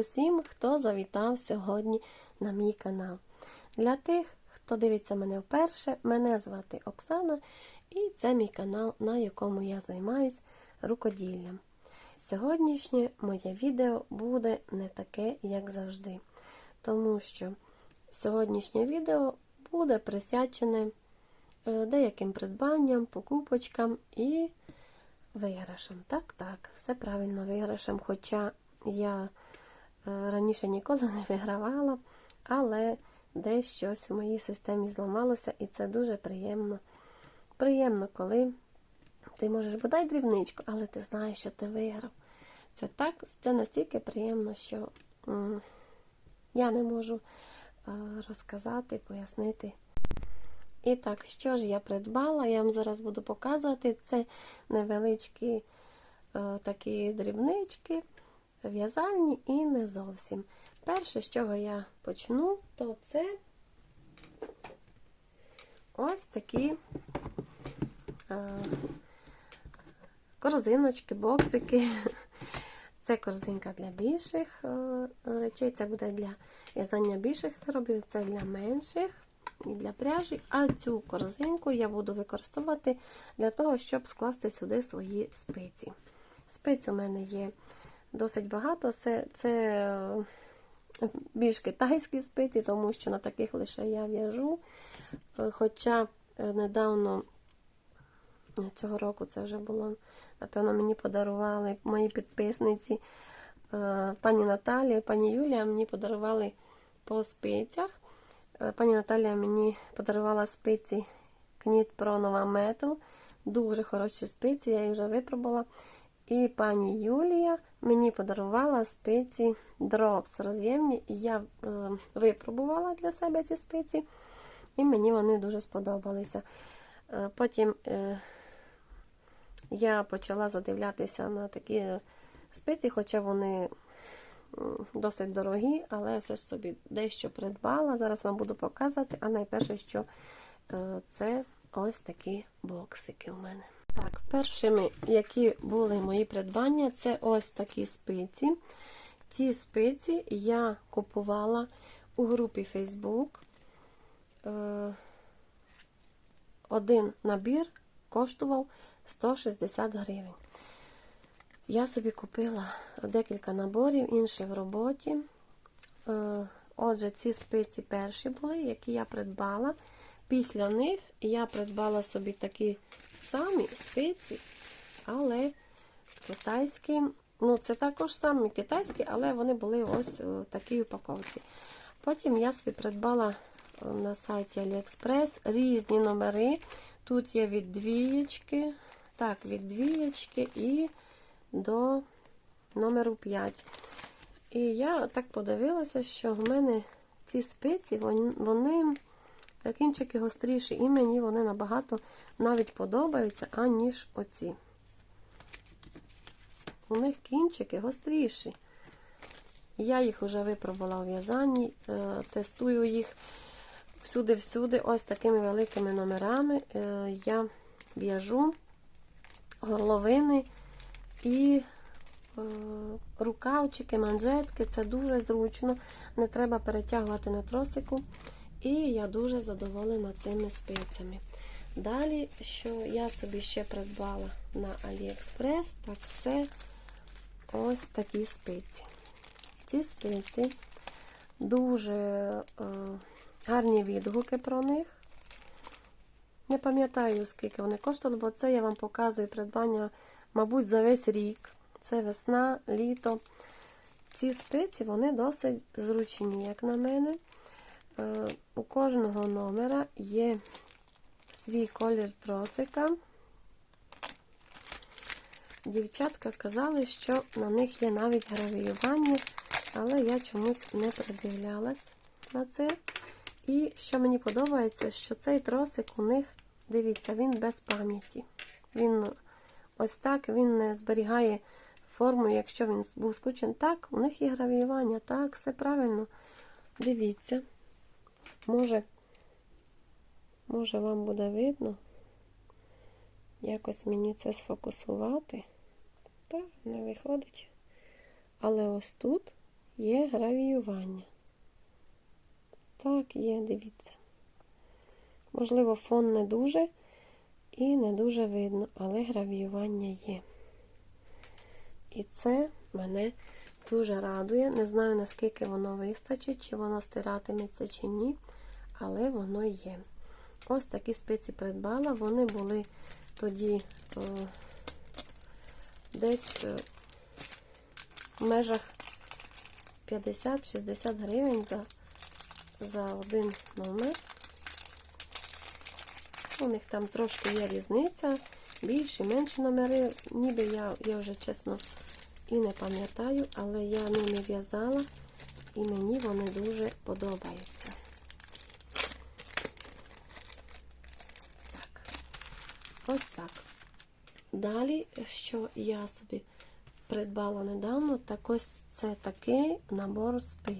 Усім, хто завітав сьогодні на мій канал. Для тих, хто дивиться мене вперше, мене звати Оксана, і це мій канал, на якому я займаюсь рукоділлям. Сьогоднішнє моє відео буде не таке, як завжди, тому що сьогоднішнє відео буде присвячене е, деяким придбанням, покупочкам і виграшем. Так, так, все правильно виграшем. Хоча я раніше ніколи не вигравала, але десь щось в моїй системі зламалося, і це дуже приємно. Приємно, коли ти можеш бодай дрібничку, але ти знаєш, що ти виграв. Це так, це настільки приємно, що м, я не можу е, розказати, пояснити. І так, що ж я придбала, я вам зараз буду показувати. Це невеличкі е, такі дрібнички, в'язальні і не зовсім. Перше, з чого я почну, то це ось такі е, корзиночки, боксики. Це корзинка для більших е, речей, це буде для в'язання більших виробів, це для менших і для пряжі. А цю корзинку я буду використовувати для того, щоб скласти сюди свої спиці. Спиць у мене є досить багато. Це, це більш китайські спиці, тому що на таких лише я в'яжу. Хоча недавно цього року це вже було, напевно, мені подарували мої підписниці пані Наталія, пані Юлія мені подарували по спицях. Пані Наталія мені подарувала спиці Knit Pro Nova Metal. Дуже хороші спиці, я їх вже випробувала. І пані Юлія мені подарувала спиці Drops роз'ємні. І я е, випробувала для себе ці спиці, і мені вони дуже сподобалися. Е, потім е, я почала задивлятися на такі спиці, хоча вони досить дорогі, але все ж собі дещо придбала. Зараз вам буду показувати. А найперше, що це ось такі боксики у мене. Так, першими, які були мої придбання, це ось такі спиці. Ці спиці я купувала у групі Facebook. Один набір коштував 160 гривень. Я собі купила декілька наборів, інші в роботі. Отже, ці спиці перші були, які я придбала. Після них я придбала собі такі самі спиці, але китайські. Ну, це також самі китайські, але вони були ось в такій упаковці. Потім я собі придбала на сайті AliExpress різні номери. Тут є від двієчки, так, від двієчки і до номеру 5. І я так подивилася, що в мене ці спиці, вони кінчики гостріші, і мені вони набагато навіть подобаються, аніж оці. У них кінчики гостріші. Я їх вже випробувала у в'язанні, тестую їх всюди-всюди, ось такими великими номерами. Я в'яжу горловини і рукавчики, манжетки. Це дуже зручно, не треба перетягувати на тросику. І я дуже задоволена цими спицями. Далі, що я собі ще придбала на AliExpress, так це ось такі спиці. Ці спиці дуже е, гарні відгуки про них. Не пам'ятаю, скільки вони коштували, бо це я вам показую придбання, мабуть, за весь рік. Це весна, літо. Ці спиці, вони досить зручні, як на мене. У кожного номера є свій колір тросика. Дівчатка казали, що на них є навіть гравіювання, але я чомусь не придивлялась на це. І що мені подобається, що цей тросик у них, дивіться, він без пам'яті. Він ось так, він не зберігає форму, якщо він був скучен. Так, у них є гравіювання, так, все правильно. Дивіться. Може, може, вам буде видно, якось мені це сфокусувати. Так, не виходить. Але ось тут є гравіювання. Так, є, дивіться. Можливо, фон не дуже і не дуже видно, але гравіювання є. І це мене дуже радує. Не знаю, наскільки воно вистачить, чи воно стиратиметься, чи ні, але воно є. Ось такі спиці придбала. Вони були тоді е, десь е, в межах 50-60 гривень за, за один номер. У них там трошки є різниця, більші, менші номери. Ніби я, я вже чесно і не пам'ятаю, але я ними в'язала і мені вони дуже подобаються. Так, ось так. Далі, що я собі придбала недавно, так ось це такий набор спиць.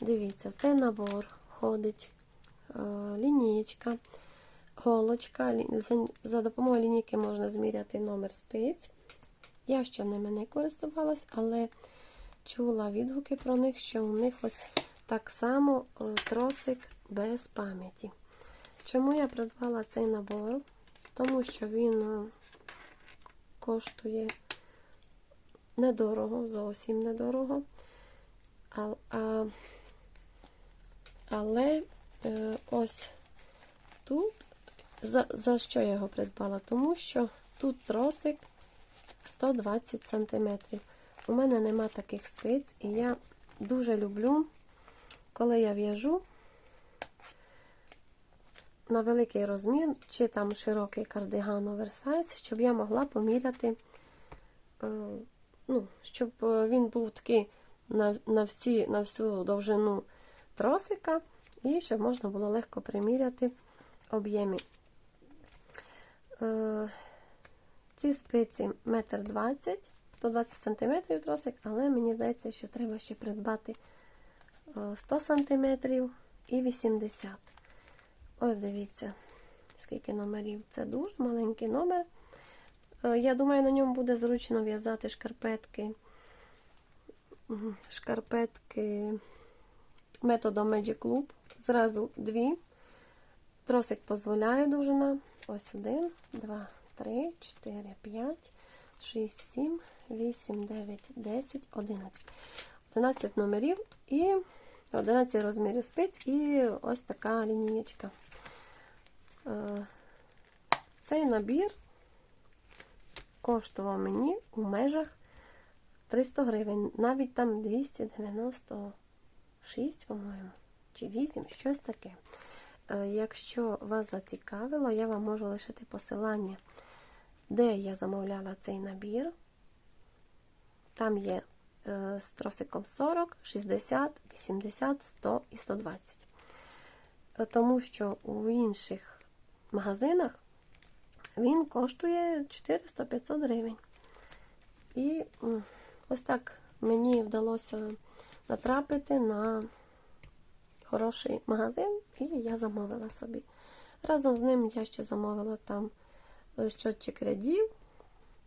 Дивіться, в цей набор входить е, лінійка, голочка. За, за допомогою лінійки можна зміряти номер спиць. Я ще ними не користувалась, але чула відгуки про них, що у них ось так само е, тросик без пам'яті. Чому я придбала цей набор? Тому що він е, коштує недорого, зовсім недорого. А, а, але е, ось тут, за, за що я його придбала? Тому що тут тросик 120 см. У мене нема таких спиць, і я дуже люблю, коли я в'яжу на великий розмір, чи там широкий кардиган оверсайз, щоб я могла поміряти, е, ну, щоб е, він був такий на, на, всі, на всю довжину тросика, і щоб можна було легко приміряти об'єми. Е, ці спиці 1,20 м, 120 см тросик, але мені здається, що треба ще придбати е, 100 см і 80 Ось дивіться, скільки номерів. Це дуже маленький номер. Е, Я думаю, на ньому буде зручно в'язати шкарпетки. Шкарпетки методом Magic Loop. Зразу дві. Тросик дозволяє довжина. Ось один, два, три, чотири, п'ять, шість, сім, вісім, дев'ять, десять, одинадцять. 11 номерів і 11 розмірів спиць і ось така лінієчка. Е, Цей набір коштував мені у межах 300 гривень, навіть там 296, по-моєму, чи 8, щось таке. Е, Якщо вас зацікавило, я вам можу лишити посилання, де я замовляла цей набір. Там є е, з тросиком 40, 60, 80, 100 і 120. Е, Тому що у інших магазинах він коштує 400-500 гривень. І ось так мені вдалося натрапити на хороший магазин, і я замовила собі. Разом з ним я ще замовила там щотчик рядів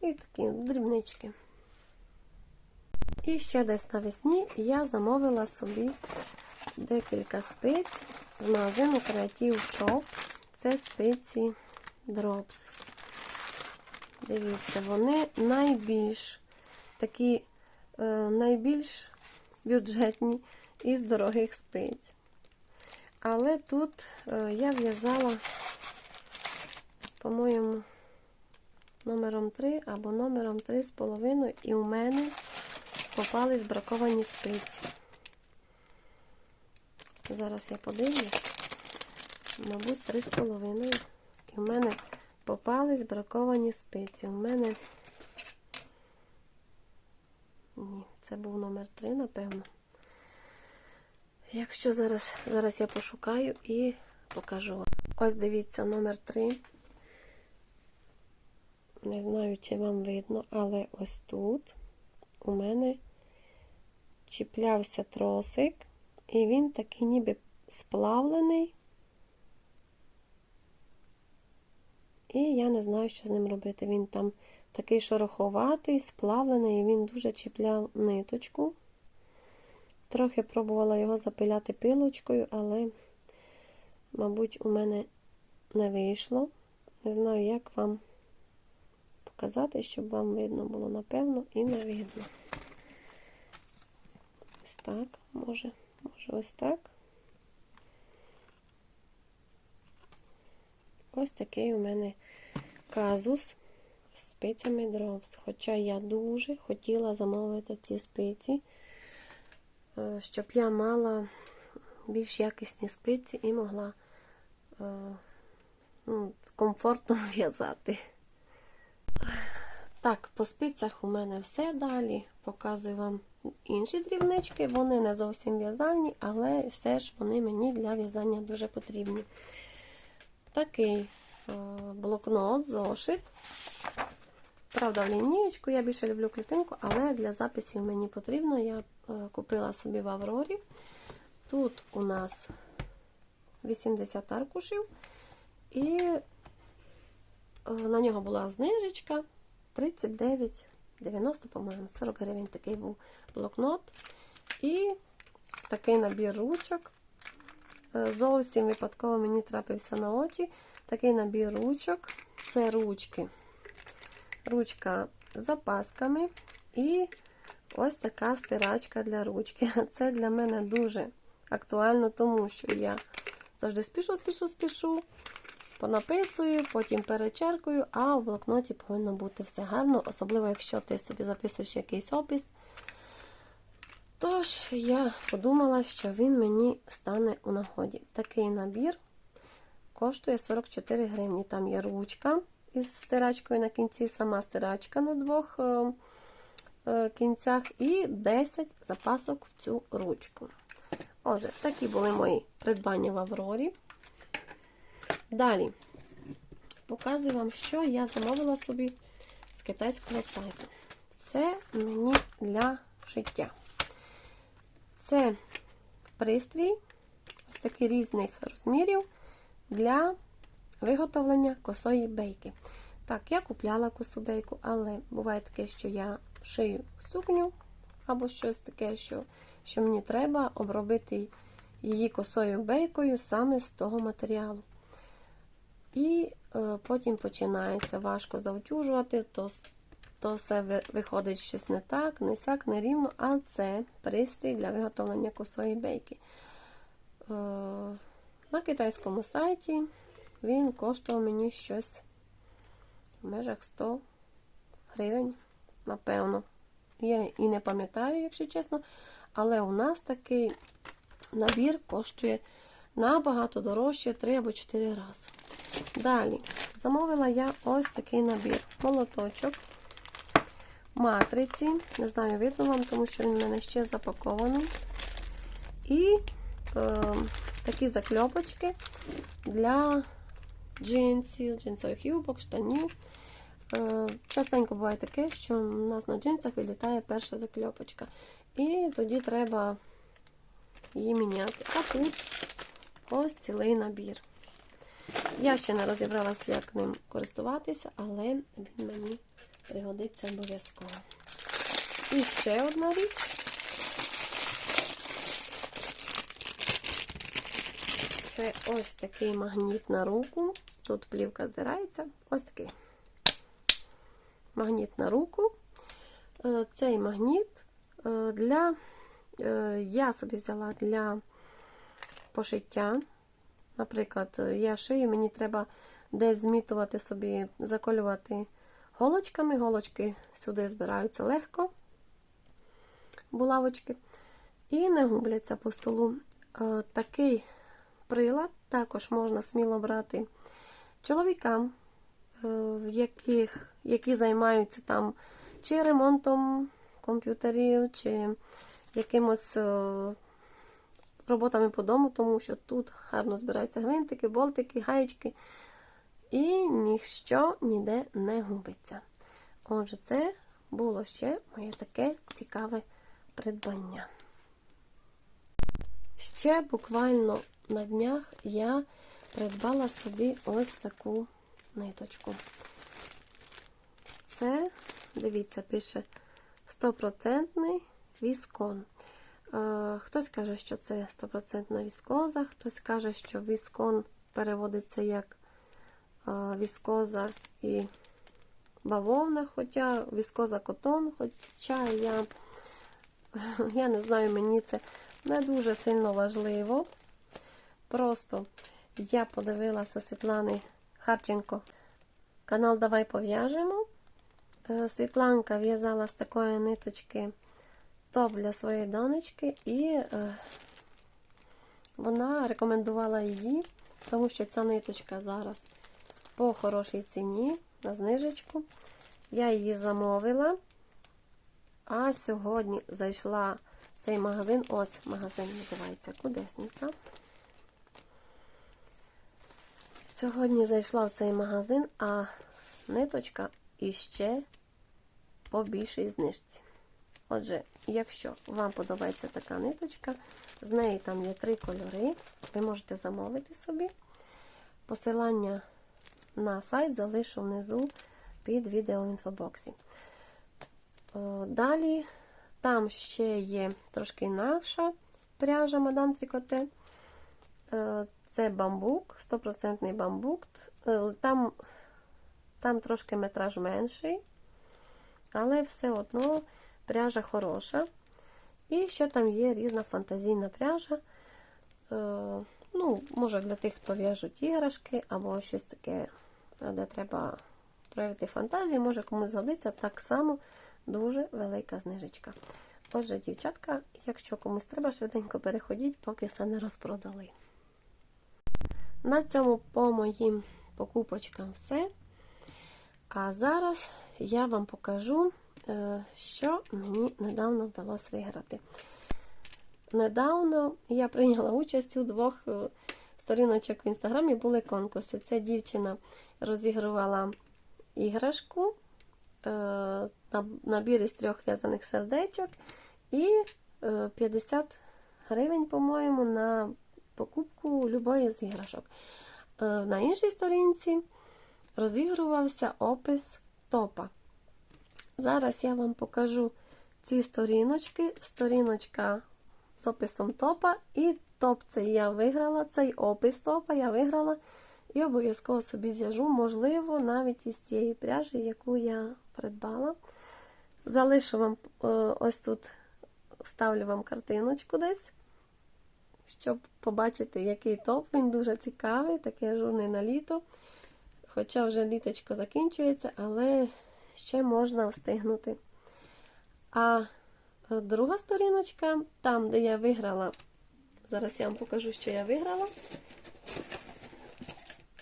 і такі дрібнички. І ще десь навесні я замовила собі декілька спиць з магазину Creative Shop. Це спиці Drops. Дивіться, вони найбільш такі е, найбільш бюджетні із дорогих спиць. Але тут е, я в'язала, по-моєму, номером 3 або номером 3,5, і у мене попались браковані спиці. Зараз я подивлюсь, мабуть, 3,5. І в мене попались браковані спиці. У мене. Ні, це був номер 3, напевно. Якщо зараз, зараз я пошукаю і покажу вам. Ось дивіться, номер 3. Не знаю, чи вам видно, але ось тут у мене чіплявся тросик, і він такий ніби сплавлений. І я не знаю, що з ним робити. Він там такий шороховатий, сплавлений, і він дуже чіпляв ниточку. Трохи пробувала його запиляти пилочкою, але, мабуть, у мене не вийшло. Не знаю, як вам показати, щоб вам видно було, напевно, і не видно. Ось так, може, може ось так. Ось такий у мене казус з спицями дровс. Хоча я дуже хотіла замовити ці спиці, е, щоб я мала більш якісні спиці і могла е, ну, комфортно в'язати. Так, по спицях у мене все далі. Показую вам інші дрібнички. Вони не зовсім в'язальні, але все ж вони мені для в'язання дуже потрібні. Такий е, блокнот, зошит. Правда, в лінієчку, я більше люблю клітинку, але для записів мені потрібно. Я е, купила собі в Аврорі. Тут у нас 80 аркушів, і е, на нього була знижечка 39,90, по-моєму, 40 гривень такий був блокнот. І такий набір ручок. Е, Зовсім випадково мені трапився на очі. Такий набір ручок. Це ручки. Ручка з запасками і ось така стирачка для ручки. Це для мене дуже актуально, тому що я завжди спішу, спішу, спішу, понаписую, потім перечеркую, а в блокноті повинно бути все гарно, особливо, якщо ти собі записуєш якийсь опис. Тож, я подумала, що він мені стане у нагоді. Такий набір коштує 44 гривні. Там є ручка із стирачкою на кінці, сама стирачка на двох е, е, кінцях, і 10 запасок в цю ручку. Отже, такі були мої придбання в Аврорі. Далі показую вам, що я замовила собі з китайського сайту. Це мені для шиття. Це пристрій, ось такий різних розмірів для виготовлення косої бейки. Так, я купляла косу бейку, але буває таке, що я шию сукню або щось таке, що, що мені треба обробити її косою бейкою саме з того матеріалу. І е, потім починається важко завтюжувати, то то все виходить щось не так, не сяк, не рівно, а це пристрій для виготовлення косої бейки. Е, на китайському сайті він коштував мені щось в межах 100 гривень, напевно. Я і не пам'ятаю, якщо чесно, але у нас такий набір коштує набагато дорожче 3 або 4 рази. Далі, замовила я ось такий набір: молоточок матриці. Не знаю, видно вам, тому що він в мене ще запакований. І е, такі закльопочки для джинсів, джинсових юбок, штанів. Е, частенько буває таке, що у нас на джинсах вилітає перша закльопочка. І тоді треба її міняти. А тут ось цілий набір. Я ще не розібралася, як ним користуватися, але він мені пригодиться обов'язково. І ще одна річ. Це ось такий магніт на руку. Тут плівка здирається. Ось такий магніт на руку. Е, цей магніт е, для, е, я собі взяла для пошиття. Наприклад, я шию, мені треба десь змітувати собі, заколювати голочками. Голочки сюди збираються легко, булавочки, і не губляться по столу. Е, такий прилад також можна сміло брати чоловікам, е, яких, які займаються там чи ремонтом комп'ютерів, чи якимось е, роботами по дому, тому що тут гарно збираються гвинтики, болтики, гаєчки і ніщо ніде не губиться. Отже, це було ще моє таке цікаве придбання. Ще буквально на днях я придбала собі ось таку ниточку. Це, дивіться, пише 100% віскон. Е, Хтось каже, що це 100% віскоза, хтось каже, що віскон переводиться як віскоза і бавовна, хоча віскоза котон, хоча я, я не знаю, мені це не дуже сильно важливо. Просто я подивилася у Світлани Харченко канал Давай пов'яжемо. Е, Світланка в'язала з такої ниточки топ для своєї донечки, і е, вона рекомендувала її, тому що ця ниточка зараз по хорошій ціні на знижечку. Я її замовила. А сьогодні зайшла цей магазин. Ось магазин називається Кудесниця. Сьогодні зайшла в цей магазин, а ниточка іще по більшій знижці. Отже, якщо вам подобається така ниточка, з неї там є три кольори, ви можете замовити собі. Посилання на сайт залишу внизу під відео в інфобоксі. Далі там ще є трошки інакша пряжа Мадам Трикоте. Е, Це бамбук, 100% бамбук. Е, Там, там трошки метраж менший, але все одно пряжа хороша. І ще там є різна фантазійна пряжа. Е, Ну, може для тих, хто в'яжуть іграшки, або щось таке, де треба проявити фантазію, може комусь згодиться так само дуже велика знижечка. Отже, дівчатка, якщо комусь треба, швиденько переходіть, поки все не розпродали. На цьому по моїм покупочкам все. А зараз я вам покажу, е, що мені недавно вдалося виграти. Недавно я прийняла участь у двох е, сторіночок в інстаграмі були конкурси. Ця дівчина розігрувала іграшку, е, набір із трьох в'язаних сердечок і 50 гривень, по-моєму, на покупку любої з іграшок. Е, На іншій сторінці розігрувався опис топа. Зараз я вам покажу ці сторіночки. Сторіночка з описом топа, і топ цей я виграла, цей опис топа я виграла. І обов'язково собі зв'яжу, можливо, навіть із цієї пряжі, яку я придбала. Залишу вам е, ось тут, ставлю вам картиночку десь, щоб побачити, який топ. Він дуже цікавий, такий ажурний на літо. Хоча вже літочко закінчується, але ще можна встигнути. А друга сторіночка, там, де я виграла, зараз я вам покажу, що я виграла.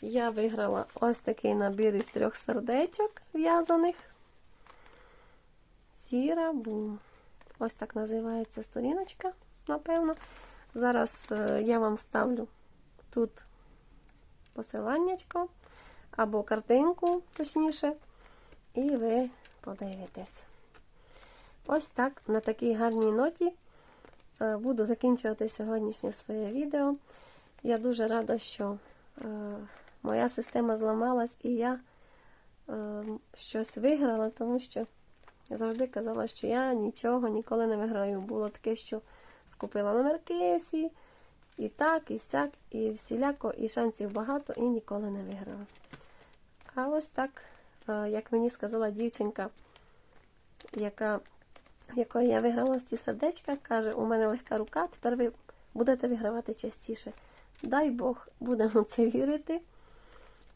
Я виграла ось такий набір із трьох сердечок в'язаних. Сіра бум. Ось так називається сторіночка, напевно. Зараз е, я вам ставлю тут посиланнячко або картинку, точніше, і ви подивитесь. Ось так, на такій гарній ноті е, буду закінчувати сьогоднішнє своє відео. Я дуже рада, що е, моя система зламалась і я щось виграла, тому що я завжди казала, що я нічого ніколи не виграю. Було таке, що скупила номерки всі, і так, і сяк, і всіляко, і шансів багато, і ніколи не виграла. А ось так, як мені сказала дівчинка, яка, якої я виграла з ці сердечка, каже, у мене легка рука, тепер ви будете вигравати частіше. Дай Бог, будемо це вірити,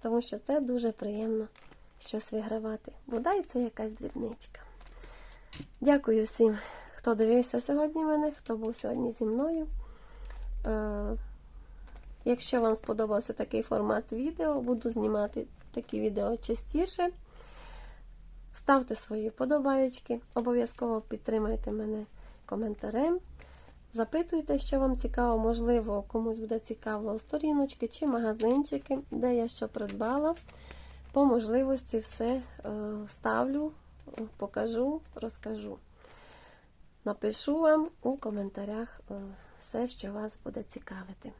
тому що це дуже приємно щось вигравати. Бодай це якась дрібничка. Дякую всім, хто дивився сьогодні мене, хто був сьогодні зі мною. Е, Якщо вам сподобався такий формат відео, буду знімати такі відео частіше. Ставте свої подобаючки, обов'язково підтримайте мене коментарем. Запитуйте, що вам цікаво, можливо, комусь буде цікаво сторіночки чи магазинчики, де я що придбала. По можливості все е, ставлю, покажу, розкажу. Напишу вам у коментарях е, все, що вас буде цікавити.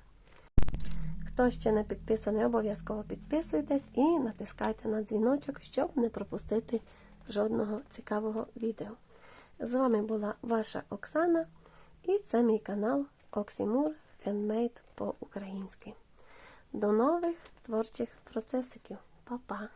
Хто ще не підписаний, обов'язково підписуйтесь і натискайте на дзвіночок, щоб не пропустити жодного цікавого відео. З вами була ваша Оксана. І це мій канал Оксімур Хендмейд по-українськи. До нових творчих процесиків. Па-па!